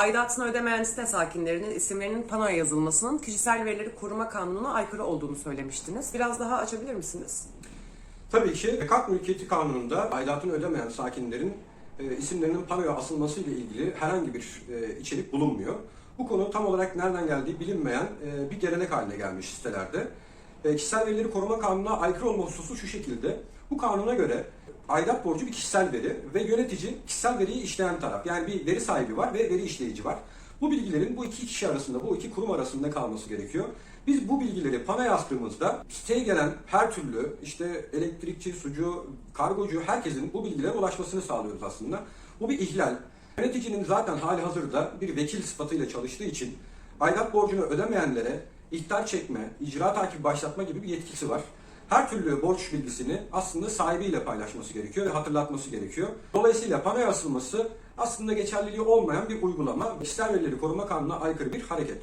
Aidatını ödemeyen site sakinlerinin isimlerinin panoya yazılmasının kişisel verileri koruma kanununa aykırı olduğunu söylemiştiniz. Biraz daha açabilir misiniz? Tabii ki Kat Mülkiyeti Kanunu'nda aidatını ödemeyen sakinlerin e, isimlerinin panoya asılması ile ilgili herhangi bir e, içerik bulunmuyor. Bu konu tam olarak nereden geldiği bilinmeyen e, bir gelenek haline gelmiş sitelerde. E, kişisel verileri koruma kanununa aykırı olma hususu şu şekilde. Bu kanuna göre aidat borcu bir kişisel veri ve yönetici kişisel veriyi işleyen taraf. Yani bir veri sahibi var ve veri işleyici var. Bu bilgilerin bu iki kişi arasında, bu iki kurum arasında kalması gerekiyor. Biz bu bilgileri pana yazdığımızda siteye gelen her türlü işte elektrikçi, sucu, kargocu herkesin bu bilgilere ulaşmasını sağlıyoruz aslında. Bu bir ihlal. Yöneticinin zaten hali hazırda bir vekil sıfatıyla çalıştığı için aidat borcunu ödemeyenlere ihtar çekme, icra takibi başlatma gibi bir yetkisi var. Her türlü borç bilgisini aslında sahibiyle paylaşması gerekiyor ve hatırlatması gerekiyor. Dolayısıyla panoya asılması aslında geçerliliği olmayan bir uygulama, kişisel verileri koruma kanununa aykırı bir hareket.